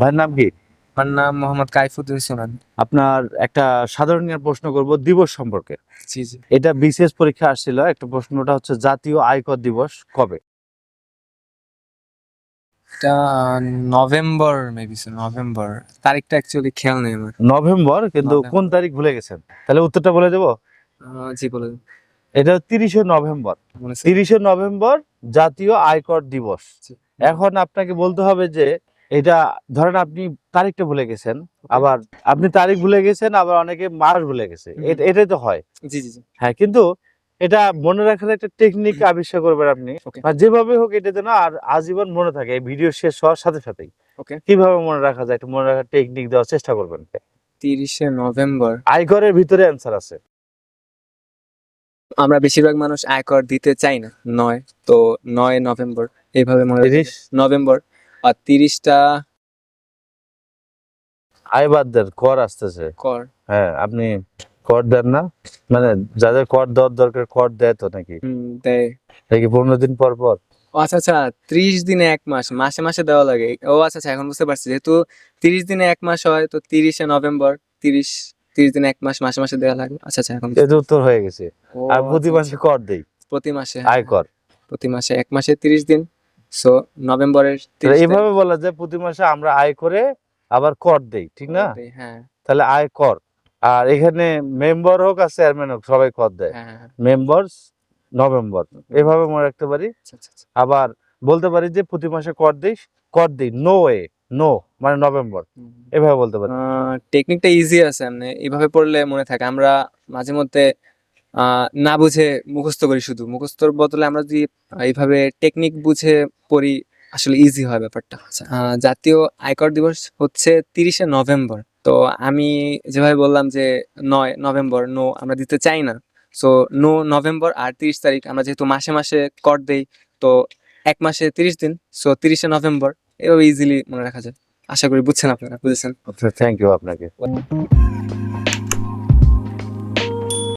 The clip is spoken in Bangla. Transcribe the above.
ভাইয়ের নাম কি? আমার নাম মোহাম্মদ কাইফুদ্দিন সোনান আপনার একটা সাধারণ জ্ঞান প্রশ্ন করব দিবস সম্পর্কে। জি জি। এটা বিসিএস পরীক্ষা আসছিল একটা প্রশ্নটা হচ্ছে জাতীয় আয়কর দিবস কবে? এটা নভেম্বর মেবি নভেম্বর। তারিখটা অ্যাকচুয়ালি খেয়াল নেই আমার। নভেম্বর কিন্তু কোন তারিখ ভুলে গেছেন? তাহলে উত্তরটা বলে দেবো? জি বলে এটা তিরিশে নভেম্বর। মনে তিরিশে নভেম্বর জাতীয় আয়কর দিবস। এখন আপনাকে বলতে হবে যে এটা ধরেন আপনি তারিখটা ভুলে গেছেন আবার আপনি তারিখ ভুলে গেছেন আবার অনেকে মাস ভুলে গেছে। এটাই তো হয়। জি জি হ্যাঁ কিন্তু এটা মনে রাখার একটা টেকনিক আবিষ্কার করবেন আপনি। যেভাবে হোক এটা যেন আর আজীবন মনে থাকে এই ভিডিও শেষ হওয়ার সাথে সাথেই. কীভাবে মনে রাখা যায় একটু মনে রাখার টেকনিক দেওয়ার চেষ্টা করবেন। তিরিশে নভেম্বর। আয়করের ভিতরে অ্যান্সার আছে। আমরা বেশিরভাগ মানুষ আয়কর দিতে চাই না নয়। তো নয় নভেম্বর এইভাবে মনে তিরিশ? নভেম্বর। আর তিরিশটা কর আসতেছে। কর। হ্যাঁ আপনি কর দেন না। মানে যাদের কর দেওয়ার দরকার কর দেয় তো নাকি? দেয়। নাকি পনেরো দিন পর পর। আচ্ছা আচ্ছা ত্রিশ দিনে এক মাস মাসে মাসে দেওয়া লাগে। ও আচ্ছা আচ্ছা এখন বুঝতে পারছি। যেহেতু তিরিশ দিনে এক মাস হয় তো তিরিশে নভেম্বর তিরিশ তিরিশ দিনে এক মাস মাসে মাসে দেওয়া লাগে। আচ্ছা আচ্ছা এখন এর উত্তর হয়ে গেছে। আর প্রতি আচ্ছা, মাসে কর দেই। প্রতি মাসে হ্যাঁ, আয়কর প্রতি মাসে এক মাসে তিরিশ দিন। সো নভেম্বরের এইভাবে বলা যায় প্রতি মাসে আমরা আয় করে আবার কর দেই ঠিক না? হ্যাঁ। তাহলে আয় কর। আর এখানে মেম্বার হোক আর চেয়ারম্যান হোক সবাই কর দেয়। হ্যাঁ হ্যাঁ মেম্বার নভেম্বর। এভাবে মনে রাখতে পারি। আচ্ছা আচ্ছা আচ্ছা। আবার বলতে পারি যে প্রতি মাসে কর দিই কর দিই নো এ নো মানে নভেম্বর। এভাবে বলতে পারি। টেকনিকটা ইজি আছে এমনি এইভাবে পড়লে মনে থাকে। আমরা মাঝে মধ্যে না বুঝে মুখস্থ করি শুধু। মুখস্থর বদলে আমরা যদি এইভাবে টেকনিক বুঝে পড়ি আসলে ইজি হয় ব্যাপারটা। আচ্ছা, জাতীয় আয়কর দিবস হচ্ছে তিরিশে নভেম্বর। তো আমি যেভাবে বললাম যে নয় নভেম্বর নো আমরা দিতে চাই না। সো নো নভেম্বর আর তিরিশ তারিখ আমরা যেহেতু মাসে মাসে কর দেই তো এক মাসে তিরিশ দিন সো তিরিশে নভেম্বর এভাবে ইজিলি মনে রাখা যায়। আশা করি বুঝছেন আপনারা বুঝেছেন? থ্যাংক ইউ আপনাকে।